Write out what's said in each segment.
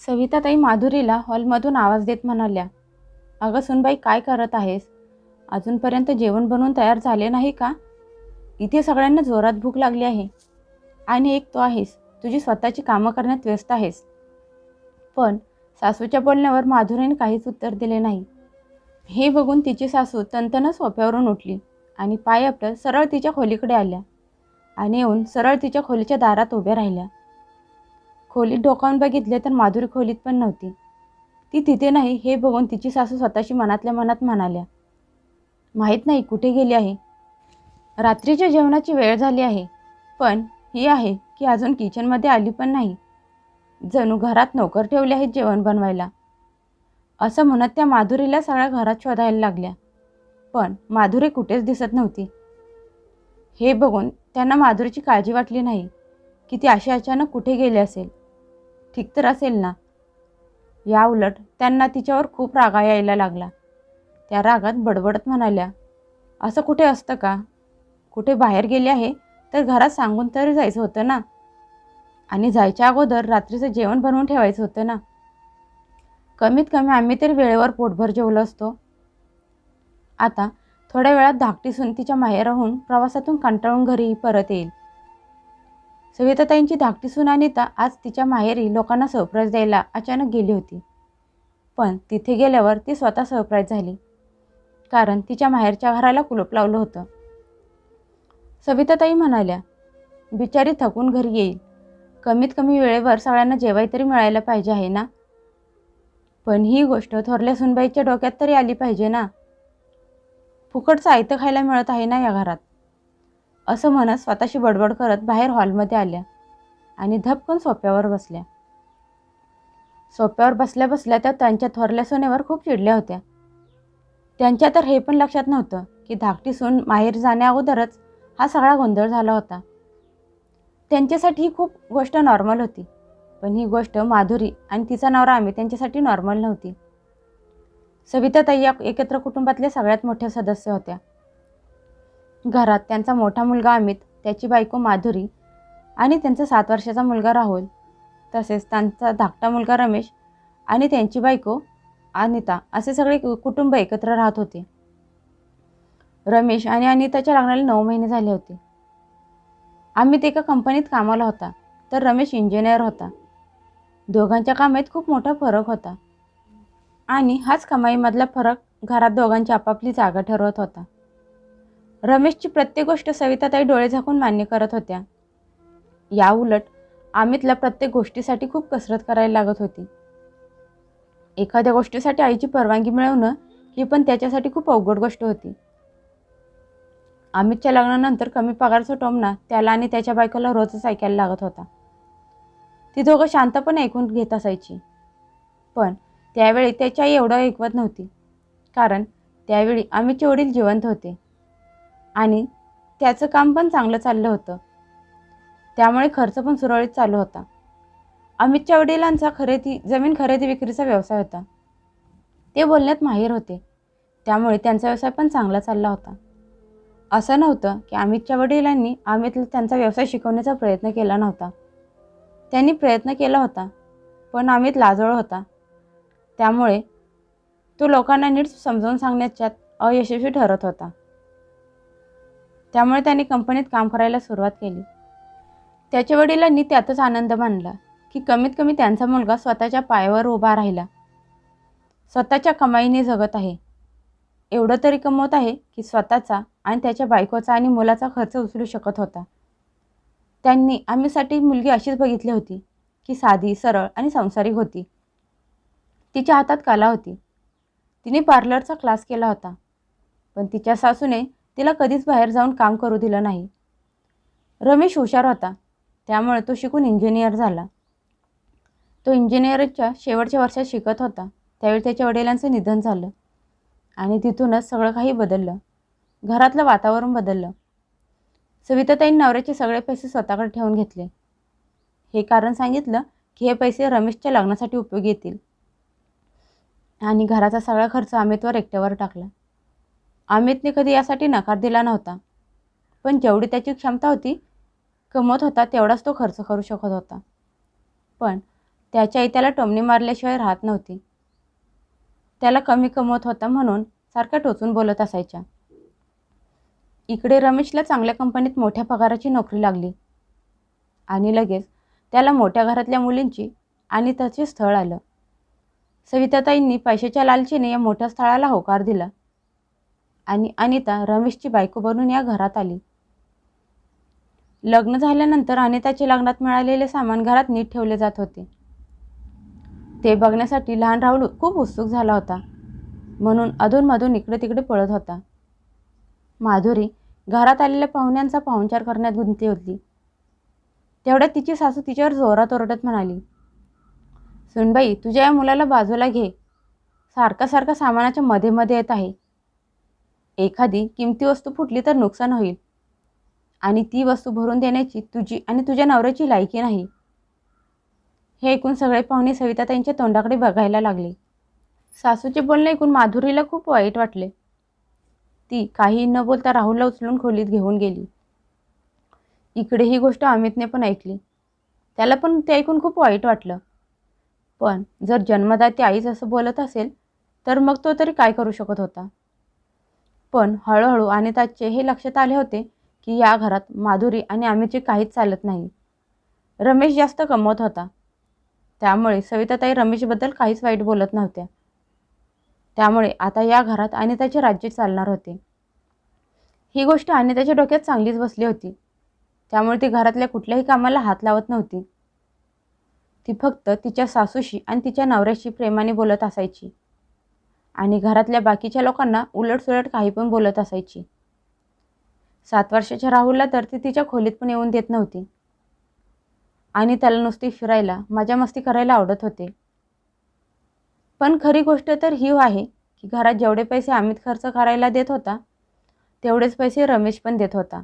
सविताताई माधुरीला हॉलमधून आवाज देत म्हणाल्या अगं सुनबाई काय करत आहेस? अजूनपर्यंत जेवण बनवून तयार झाले नाही का? इथे सगळ्यांना जोरात भूक लागली आहे. आणि एक तो आहेस तुझी स्वतःची कामं करण्यात व्यस्त आहेस. पण सासूच्या बोलण्यावर माधुरीने काहीच उत्तर दिले नाही. हे बघून तिची सासू तंतन सोप्यावरून उठली आणि पाय आपलं सरळ तिच्या खोलीकडे आल्या आणि येऊन सरळ तिच्या खोलीच्या दारात उभ्या राहिल्या. खोलीत डोकावून बघितले तर माधुरी खोलीत पण नव्हती. ती तिथे नाही हे बघून तिची सासू स्वतःशी मनातल्या मनात म्हणाल्या माहीत नाही कुठे गेली आहे? रात्रीच्या जेवणाची वेळ झाली आहे पण ही आहे की अजून किचनमध्ये आली पण नाही. जणू घरात नोकर ठेवले आहेत जेवण बनवायला. असं म्हणत त्या माधुरीला सगळ्या घरात शोधायला लागल्या. पण माधुरी कुठेच दिसत नव्हती. हे बघून त्यांना माधुरीची काळजी वाटली नाही की ती अशी अचानक कुठे गेली असेल. ठीक तर असेल ना? या उलट त्यांना तिच्यावर खूप रागा यायला लागला. त्या रागात बडबडत म्हणाल्या असं कुठे असतं का? कुठे बाहेर गेले आहे तर घरात सांगून तरी जायचं होतं ना? आणि जायच्या अगोदर रात्रीचं जेवण बनवून ठेवायचं होतं ना? कमीत कमी आम्ही तरी वेळेवर पोटभर जेवलो असतो. आता थोड्या वेळात धाकटी सून तिच्या माहेराहून प्रवासातून कंटाळून घरी परत येईल. सविताताईंची धाकटी सून अनिता आज तिच्या माहेरी लोकांना सरप्राईज द्यायला अचानक गेली होती. पण तिथे गेल्यावर ती स्वतः सरप्राईज झाली. कारण तिच्या माहेरच्या घराला कुलूप लावलं होतं. सविताताई म्हणाल्या बिचारी थकून घरी येईल. कमीत कमी वेळेवर सगळ्यांना जेवाय तरी मिळायला पाहिजे आहे ना? पण ही गोष्ट थोरल्या सुनबाईच्या डोक्यात तरी आली पाहिजे ना? फुकटचं आयतं खायला मिळत आहे ना या घरात? असं म्हणत स्वतःशी बडबड करत बाहेर हॉलमध्ये आल्या आणि धपकन सोप्यावर बसल्या. सोप्यावर बसल्या बसल्या त्या त्यांच्या थोरल्या सोन्यावर खूप चिडल्या होत्या. त्यांच्या तर हे पण लक्षात नव्हतं की धाकटी सून माहेर जाण्याअगोदरच हा सगळा गोंधळ झाला होता. त्यांच्यासाठी ही खूप गोष्ट नॉर्मल होती. पण ही गोष्ट माधुरी आणि तिचा नवरा आम्ही त्यांच्यासाठी नॉर्मल नव्हती. सविताताई या एकत्र कुटुंबातल्या सगळ्यात मोठ्या सदस्य होत्या. घरात त्यांचा मोठा मुलगा अमित त्याची बायको माधुरी आणि त्यांचा सात वर्षाचा मुलगा राहुल तसेच त्यांचा धाकटा मुलगा रमेश आणि त्यांची बायको अनिता असे सगळे कु- कुटुंब एकत्र राहत होते. रमेश आणि अनिताच्या लग्नाला नऊ महिने झाले होते. अमित एका कंपनीत कामाला होता तर रमेश इंजिनियर होता. दोघांच्या कामात खूप मोठा फरक होता आणि हाच कमाईमधला फरक घरात दोघांची आपापली जागा ठरवत होता. रमेशची प्रत्येक गोष्ट सविताताई डोळे झाकून मान्य करत होत्या. या उलट अमितला प्रत्येक गोष्टीसाठी खूप कसरत करायला लागत होती. एखाद्या गोष्टीसाठी आईची परवानगी मिळवणं ही पण त्याच्यासाठी खूप अवघड गोष्ट होती. अमितच्या लग्नानंतर कमी पगारचा टोमना त्याला आणि त्याच्या बायकोला रोजच ऐकायला लागत होता. ती दोघं शांतपणे ऐकून घेत असायची. पण त्यावेळी त्याची आई एवढं ऐकवत नव्हती. कारण त्यावेळी अमितचे वडील जिवंत होते. आणि त्याचं काम पण चांगलं चाललं होतं. त्यामुळे खर्च पण सुरळीत चालू होता. अमितच्या वडिलांचा खरेदी जमीन खरेदी विक्रीचा व्यवसाय होता. ते बोलण्यात माहीर होते. त्यामुळे त्यांचा व्यवसाय पण चांगला चालला होता. असं नव्हतं की अमितच्या वडिलांनी अमितला त्यांचा व्यवसाय शिकवण्याचा प्रयत्न केला नव्हता. त्यांनी प्रयत्न केला होता पण अमित लाजळ होता. त्यामुळे तो लोकांना नीट समजावून सांगण्याच्यात अयशस्वी ठरत होता. त्यामुळे त्यांनी कंपनीत काम करायला सुरुवात केली. त्याच्या वडिलांनी त्यातच आनंद मानला की कमीत कमी त्यांचा मुलगा स्वतःच्या पायावर उभा राहिला. स्वतःच्या कमाईने जगत आहे. एवढं तरी कमवत आहे की स्वतःचा आणि त्याच्या बायकोचा आणि मुलाचा खर्च उचलू शकत होता. त्यांनी आम्हीसाठी मुलगी अशीच बघितली होती की साधी सरळ आणि संसारिक होती. तिच्या हातात कला होती. तिने पार्लरचा क्लास केला होता. पण तिच्या सासूने तिला कधीच बाहेर जाऊन काम करू दिलं नाही. रमेश हुशार होता. त्यामुळे तो शिकून इंजिनियर झाला. तो इंजिनिअरच्या शेवटच्या वर्षात शिकत होता. त्यावेळी त्याच्या वडिलांचं निधन झालं. आणि तिथूनच सगळं काही बदललं. घरातलं वातावरण बदललं. सविताताईंनी नवऱ्याचे सगळे पैसे स्वतःकडे ठेवून घेतले. हे कारण सांगितलं की हे पैसे रमेशच्या लग्नासाठी उपयोगी येतील. आणि घराचा सगळा खर्च अमितवर एकट्यावर टाकला. अमितने कधी यासाठी नकार दिला नव्हता. पण जेवढी त्याची क्षमता होती कमवत होता तेवढाच तो खर्च करू शकत होता. पण त्याच्या आई त्याला टोमणी मारल्याशिवाय राहत नव्हती. त्याला कमी कमवत होता म्हणून सारखा टोचून बोलत असायच्या. इकडे रमेशला चांगल्या कंपनीत मोठ्या पगाराची नोकरी लागली. आणि लगेच त्याला मोठ्या घरातल्या मुलींची आणि त्याचे स्थळ आलं. सविताताईंनी पैशाच्या लालचीने या मोठ्या स्थळाला होकार दिला. आणि अनिता रमेशची बायको बनून या घरात आली. लग्न झाल्यानंतर अनिताचे लग्नात मिळालेले सामान घरात नीट ठेवले जात होते. ते बघण्यासाठी लहान राहुल खूप उत्सुक झाला होता. म्हणून अधूनमधून इकडे तिकडे पळत होता. माधुरी घरात आलेल्या पाहुण्यांचा पाहुणचार करण्यात गुंतली होती. तेवढ्यात तिची सासू तिच्यावर जोरात ओरडत म्हणाली सुनबाई तुझ्या या मुलाला बाजूला घे. सारखा सारखा सामानाच्या मध्ये मध्ये येत आहे. एखादी किमती वस्तू फुटली तर नुकसान होईल. आणि ती वस्तू भरून देण्याची तुझी आणि तुझ्या नवऱ्याची लायकी नाही. हे ऐकून सगळे पाहुणे सविता त्यांच्या तोंडाकडे बघायला लागले. सासूचे बोलणे ऐकून माधुरीला खूप वाईट वाटले. ती काही न बोलता राहुलला उचलून खोलीत घेऊन गेली. इकडे ही गोष्ट अमितने पण ऐकली. त्याला पण ते ऐकून खूप वाईट वाटलं. पण जर जन्मदाती आईच असं बोलत असेल तर मग तो तरी काय करू शकत होता? पण हळूहळू अनिताचे हे लक्षात आले होते की या घरात माधुरी आणि अमितचे काहीच चालत नाही. रमेश जास्त कमवत होता. त्यामुळे सविताताई रमेशबद्दल काहीच वाईट बोलत नव्हत्या. त्यामुळे आता या घरात अनिताचे राज्य चालणार होते. ही गोष्ट अनिताच्या डोक्यात चांगलीच बसली होती. त्यामुळे ती घरातल्या कुठल्याही कामाला हात लावत नव्हती. ती फक्त तिच्या सासूशी आणि तिच्या नवऱ्याशी प्रेमाने बोलत असायची. आणि घरातल्या बाकीच्या लोकांना उलटसुलट काही पण बोलत असायची. सात वर्षाच्या राहुलला तर ती तिच्या खोलीत पण येऊन देत नव्हती. आणि त्याला नुसती फिरायला मजा मस्ती करायला आवडत होते. पण खरी गोष्ट तर ही आहे की घरात जेवढे पैसे अमित खर्च करायला देत होता तेवढेच पैसे रमेश पण देत होता.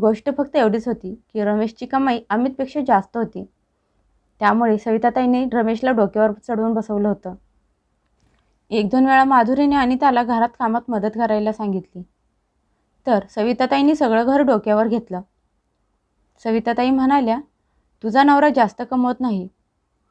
गोष्ट फक्त एवढीच होती की रमेशची कमाई अमितपेक्षा जास्त होती. त्यामुळे सविताताईने रमेशला डोक्यावर चढवून बसवलं होतं. एक दोन वेळा माधुरीने आणि त्याला घरात कामात मदत करायला सांगितली. तर सविताताईंनी सगळं घर डोक्यावर घेतलं. सविताताई म्हणाल्या तुझा नवरा जास्त कमवत नाही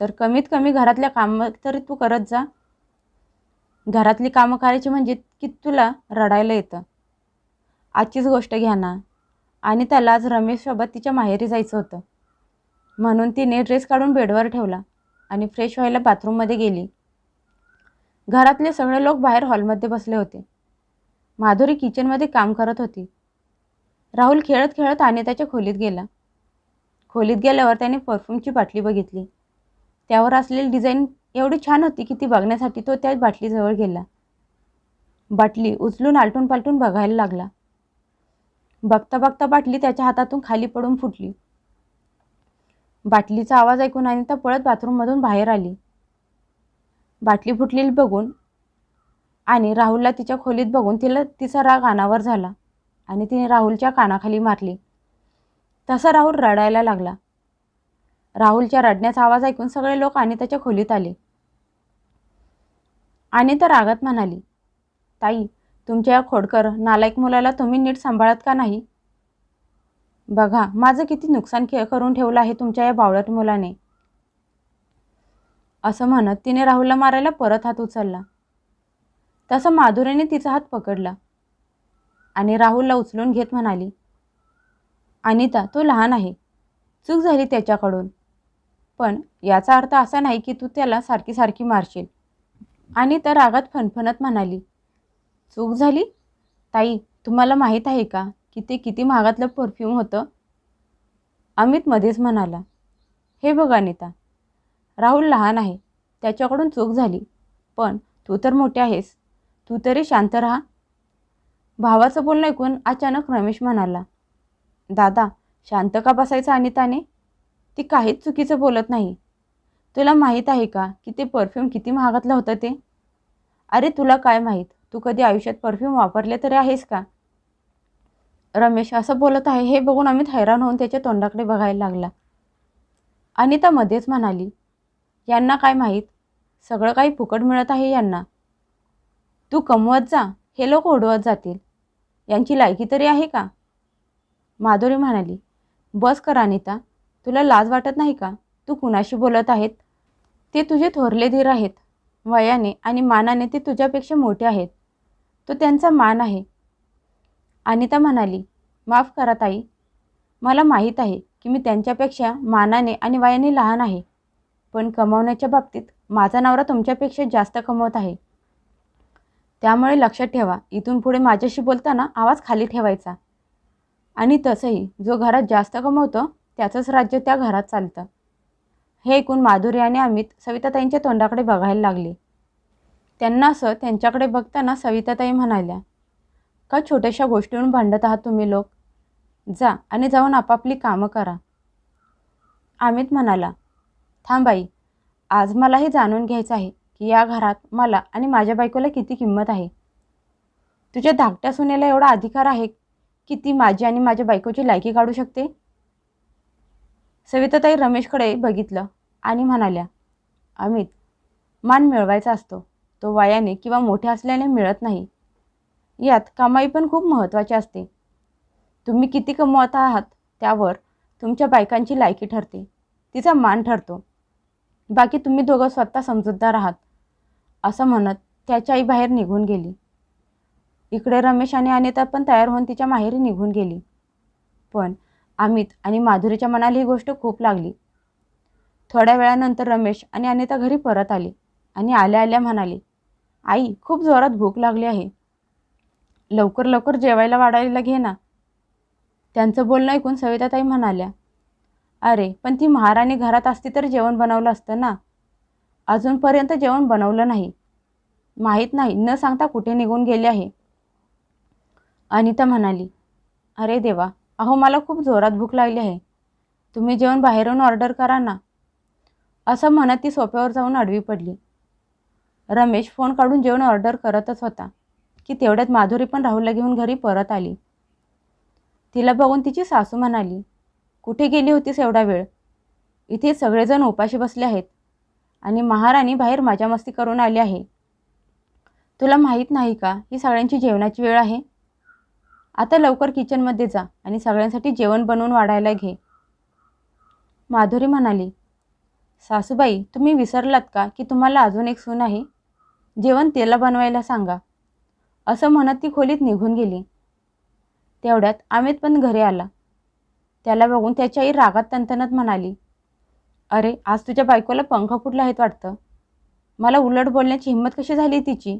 तर कमीत कमी घरातल्या कामं तरी तू करत जा. घरातली कामं करायची म्हणजे की तुला रडायला येतं. आजचीच गोष्ट घ्या ना. आणि त्याला आज रमेशसोबत तिच्या माहेरी जायचं होतं. म्हणून तिने ड्रेस काढून बेडवर ठेवला आणि फ्रेश व्हायला बाथरूममध्ये गेली. घरातले सगळे लोक बाहेर हॉलमध्ये बसले होते. माधुरी किचनमध्ये काम करत होती. राहुल खेळत खेळत आणि त्याच्या खोलीत गेला. खोलीत गेल्यावर त्याने परफ्यूमची बाटली बघितली. त्यावर असलेली डिझाईन एवढी छान होती की ती बघण्यासाठी तो त्या बाटलीजवळ गेला. बाटली उचलून आलटून पालटून बघायला लागला. बघता बघता बाटली त्याच्या हातातून खाली पडून फुटली. बाटलीचा आवाज ऐकून अनिता पळत बाथरूममधून बाहेर आली. बाटली फुटलेली बघून आणि राहुलला तिच्या खोलीत बघून तिला तिचा राग अनावर झाला आणि तिने राहुलच्या कानाखाली मारली. तसा राहुल रडायला लागला. राहुलच्या रडण्याचा आवाज ऐकून सगळे लोक अनिताच्या खोलीत आले. अनिता रागात म्हणाली ताई तुमच्या या खोडकर नालायक मुलाला तुम्ही नीट सांभाळत का नाही? बघा माझं किती नुकसान के करून ठेवलं आहे तुमच्या या बावळट मुलाने. असं म्हणत तिने राहुलला मारायला परत हात उचलला. तसं माधुरीने तिचा हात पकडला आणि राहुलला उचलून घेत म्हणाली अनिता तो लहान आहे. चूक झाली त्याच्याकडून. पण याचा अर्थ असा नाही की तू त्याला सारखी सारखी मारशील. आणि तर रागात फणफणत म्हणाली चूक झाली? ताई तुम्हाला माहीत आहे का की ते किती महागातलं परफ्यूम होतं? अमित मध्येच म्हणाला हे बघ अनिता राहुल लहान आहे त्याच्याकडून चूक झाली. पण तू तर मोठी आहेस तू तरी शांत राहा. भावाचं बोलणं ऐकून अचानक रमेश म्हणाला दादा शांत का बसायचं अनिताने? ती काहीच चुकीचं बोलत नाही. तुला माहीत आहे का की ते परफ्यूम किती महागातलं होतं ते? अरे तुला काय माहीत? तू कधी आयुष्यात परफ्यूम वापरले तरी आहेस का? रमेश असं बोलत आहे हे बघून अमित हैराण होऊन त्याच्या तोंडाकडे बघायला लागला. अनिता मध्येच म्हणाली यांना काय माहीत? सगळं काही फुकट मिळत आहे यांना. तू कमवत जा हे लोक ओढवत जातील. यांची लायकी तरी आहे का? माधुरी म्हणाली बस कर अनिता तुला लाज वाटत नाही का? तू कुणाशी बोलत आहेत? ते तुझे थोरले धीर आहेत. वयाने आणि मानाने ते तुझ्यापेक्षा मोठे आहेत. तो त्यांचा मान आहे. अनिता म्हणाली माफ करा ताई. मला माहीत आहे की मी त्यांच्यापेक्षा मानाने आणि वयाने लहान आहे. पण कमावण्याच्या बाबतीत माझा नवरा तुमच्यापेक्षा जास्त कमवत आहे. त्यामुळे लक्षात ठेवा इथून पुढे माझ्याशी बोलताना आवाज खाली ठेवायचा. आणि तसंही जो घरात जास्त कमवतो त्याचंच राज्य त्या घरात चालतं. हे ऐकून माधुरी आणि अमित सविताताईंच्या तोंडाकडे बघायला लागले. त्यांना असं त्यांच्याकडे बघताना सविताताई म्हणाल्या का छोट्याशा गोष्टीवरून भांडत आहात तुम्ही लोक? जा आणि जाऊन आपापली कामं करा. अमित म्हणाला थांबाई आज मला हे जाणून घ्यायचं आहे की या घरात मला आणि माझ्या बायकोला किती किंमत आहे. तुझ्या धाकट्या सुनेला एवढा अधिकार आहे की ती माझी आणि माझ्या बायकोची लायकी काढू शकते? सविताताई रमेशकडे बघितलं आणि म्हणाल्या अमित मान मिळवायचा असतो. तो वयाने किंवा मोठ्या असल्याने मिळत नाही. यात कमाई पण खूप महत्त्वाची असते. तुम्ही किती कमवत आहात त्यावर तुमच्या बायकांची लायकी ठरते. तिचा मान ठरतो. बाकी तुम्ही दोघं स्वतः समजूतदार आहात. असं म्हणत त्याची आई बाहेर निघून गेली. इकडे रमेश आणि अनिता पण तयार होऊन तिच्या माहेरी निघून गेली. पण अमित आणि माधुरीच्या मनाला ही गोष्ट खूप लागली. थोड्या वेळानंतर रमेश आणि अनिता घरी परत आले आणि आल्या आल्या म्हणाले आई खूप जोरात भूक लागली आहे. लवकर लवकर जेवायला वाढायला घे ना. त्यांचं बोलणं ऐकून सविताताई म्हणाल्या अरे पण ती महाराणी घरात असती तर जेवण बनवलं असतं ना? अजूनपर्यंत जेवण बनवलं नाही. माहीत नाही न सांगता कुठे निघून गेले आहे. अनिता म्हणाली अरे देवा अहो मला खूप जोरात भूक लागली आहे. तुम्ही जेवण बाहेरून ऑर्डर करा ना. असं म्हणत ती सोप्यावर जाऊन आडवी पडली. रमेश फोन काढून जेवण ऑर्डर करतच होता की तेवढ्यात माधुरी पण राहुलला घेऊन घरी परत आली. तिला बघून तिची सासू म्हणाली कुठे गेली होतीस एवढा वेळ? इथे सगळेजण उपाशी बसले आहेत. आणि महाराणी बाहेर माझ्या मस्ती करून आली आहे. तुला माहीत नाही का ही सगळ्यांची जेवणाची वेळ आहे? आता लवकर किचनमध्ये जा आणि सगळ्यांसाठी जेवण बनवून वाढायला घे. माधुरी म्हणाली सासूबाई तुम्ही विसरलात का की तुम्हाला अजून एक सून आहे? जेवण तिला बनवायला सांगा. असं म्हणत ती खोलीत निघून गेली. तेवढ्यात अमित पण घरी आला. त्याला बघून त्याची आई रागात तंतनत म्हणाली अरे आज तुझ्या बायकोला पंख फुटला आहेत वाटतं. मला उलट बोलण्याची हिंमत कशी झाली तिची?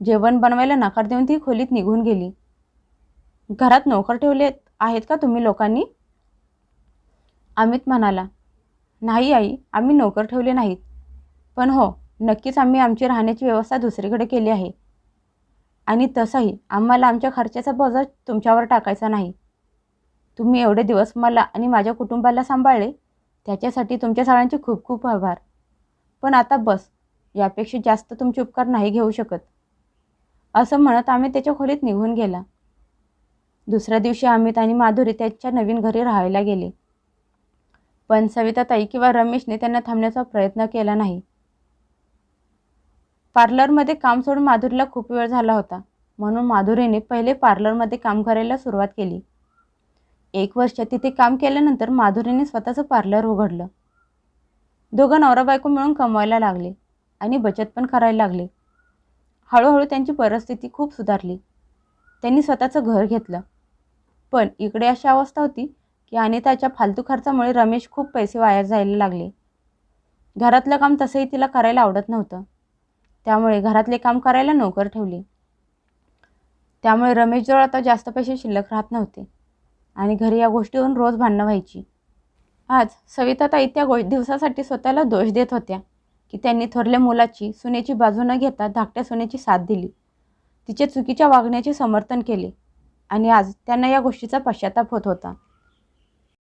जेवण बनवायला नकार देऊन ती खोलीत निघून गेली. घरात नोकर ठेवले आहेत का तुम्ही लोकांनी? अमित म्हणाला नाही आई आम्ही नोकर ठेवले नाहीत. पण हो नक्कीच आम्ही आमची राहण्याची व्यवस्था दुसरीकडे केली आहे. आणि तसंही आम्हाला आमच्या खर्चाचा बोजा तुमच्यावर टाकायचा नाही. तुम्ही एवढे दिवस मला आणि माझ्या कुटुंबाला सांभाळले त्याच्यासाठी तुमच्या सगळ्यांचे खूप खूप आभार. पण आता बस यापेक्षा जास्त तुमचे उपकार नाही घेऊ शकत. असं म्हणत आम्ही त्याच्या खोलीत निघून गेला. दुसऱ्या दिवशी अमित आणि माधुरी त्याच्या नवीन घरी राहायला गेले. पण सविताताई किंवा रमेशने त्यांना थांबण्याचा प्रयत्न केला नाही. पार्लरमध्ये काम सोडून माधुरीला खूप वेळ झाला होता म्हणून माधुरीने पहिले पार्लरमध्ये काम करायला सुरुवात केली. एक वर्ष तिथे काम केल्यानंतर माधुरीने स्वतःचं पार्लर उघडलं. दोघं नवरा बायको मिळून कमवायला लागले आणि बचत पण करायला लागले. हळूहळू त्यांची परिस्थिती खूप सुधारली. त्यांनी स्वतःचं घर घेतलं. पण इकडे अशी अवस्था होती की अनिताच्या फालतू खर्चामुळे रमेश खूप पैसे वाया जायला लागले. घरातलं काम तसंही तिला करायला आवडत नव्हतं. त्यामुळे घरातले काम करायला नोकर ठेवले. त्यामुळे रमेशजवळ आता जास्त पैसे शिल्लक राहत नव्हते. आणि घरी या गोष्टीवरून रोज भांडणं व्हायची. आज सविताताई त्या गो दिवसासाठी स्वतःला दोष देत होत्या की त्यांनी थोरल्या मुलाची सुनेची बाजू न घेता धाकट्या सुनेची साथ दिली. तिच्या चुकीच्या वागण्याचे समर्थन केले आणि आज त्यांना या गोष्टीचा पश्चाताप होत होता.